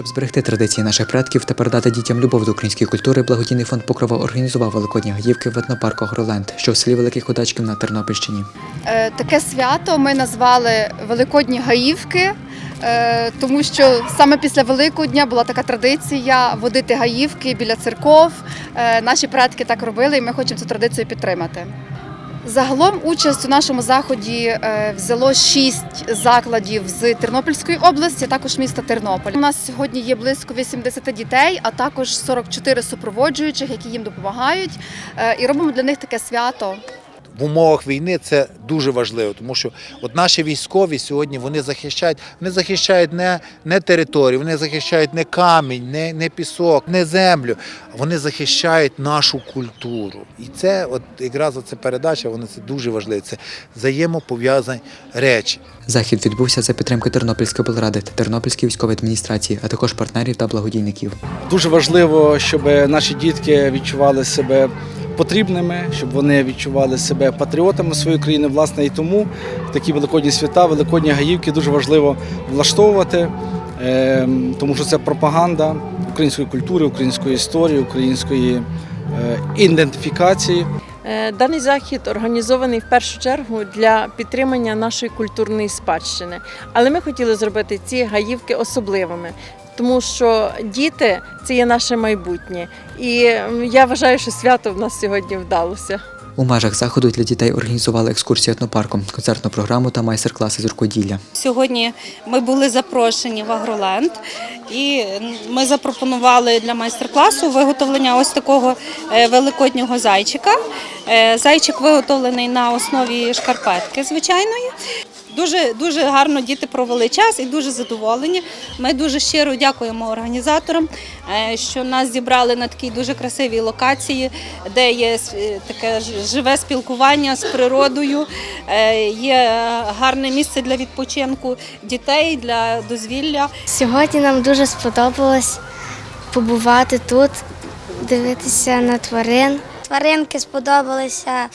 Щоб зберегти традиції наших предків та передати дітям любов до української культури, благодійний фонд Покрова організував великодні гаївки в етнопарку Агроленд, що в селі Великих Ходачків на Тернопільщині. Е, Таке свято ми назвали Великодні гаївки, е, тому що саме після Великодня була така традиція водити гаївки біля церков. Е, Наші предки так робили, і ми хочемо цю традицію підтримати. Загалом участь у нашому заході е, взяло шість закладів з Тернопільської області, також міста Тернополь. У нас сьогодні є близько 80 дітей, а також 44 супроводжуючих, які їм допомагають. Е, І робимо для них таке свято. В умовах війни це дуже важливо, тому що от наші військові сьогодні вони захищають, вони захищають не, не територію, вони захищають не камінь, не, не пісок, не землю, вони захищають нашу культуру. І це, от якраз оця передача, вони це дуже важливо. Це взаємопов'язані речі. Захід відбувся за підтримки Тернопільської облради та Тернопільської військової адміністрації, а також партнерів та благодійників. Дуже важливо, щоб наші дітки відчували себе потрібними, щоб вони відчували себе патріотами своєї країни. Власне, і тому такі великодні свята, великодні гаївки дуже важливо влаштовувати, ем, тому що це пропаганда української культури, української історії, української е, ідентифікації. Е, Даний захід організований в першу чергу для підтримання нашої культурної спадщини. Але ми хотіли зробити ці гаївки особливими, тому що діти це є наше майбутнє. І я вважаю, що свято в нас сьогодні вдалося. У межах заходу для дітей організували екскурсію етнопарком, концертну програму та майстер-класи з рукоділля. Сьогодні ми були запрошені в Агроленд, і ми запропонували для майстер-класу виготовлення ось такого е, великоднього зайчика. Е, Зайчик виготовлений на основі шкарпетки звичайної. Дуже дуже гарно діти провели час і дуже задоволені. Ми дуже щиро дякуємо організаторам, е, що нас зібрали на такій дуже красивій локації, де є е, таке живе спілкування з природою, е, є гарне місце для відпочинку дітей, для дозвілля. Сьогодні нам дуже сподобалось побувати тут, дивитися на тварин. Тваринки сподобалися,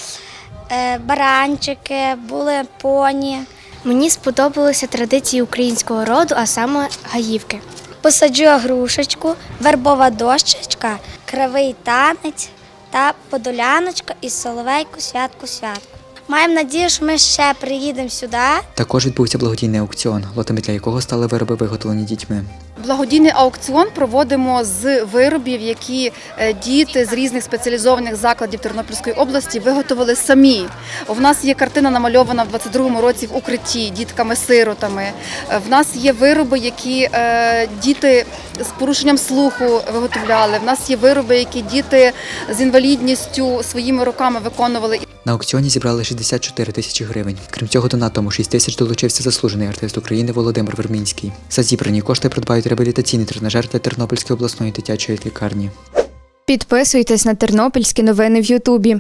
баранчики, були поні. Мені сподобалися традиції українського роду, а саме гаївки. Посаджу грушечку, вербова дощечка, кривий танець та подоляночка і соловейку святку святку. Маємо надію, що ми ще приїдемо сюди. Також відбувся благодійний аукціон, лотами для якого стали вироби, виготовлені дітьми. Благодійний аукціон проводимо з виробів, які е, діти з різних спеціалізованих закладів Тернопільської області виготовили самі. У нас є картина намальована в 22-му році в укритті дітками-сиротами. Е, В нас є вироби, які е, діти з порушенням слуху виготовляли. В нас є вироби, які діти з інвалідністю своїми руками виконували. На аукціоні зібрали 64 тисячі гривень. Крім цього, донатом у 6 тисяч долучився заслужений артист України Володимир Вермінський. За зібрані кошти придбають реабілітаційний тренажер для Тернопільської обласної дитячої лікарні. Підписуйтесь на тернопільські новини в Ютубі.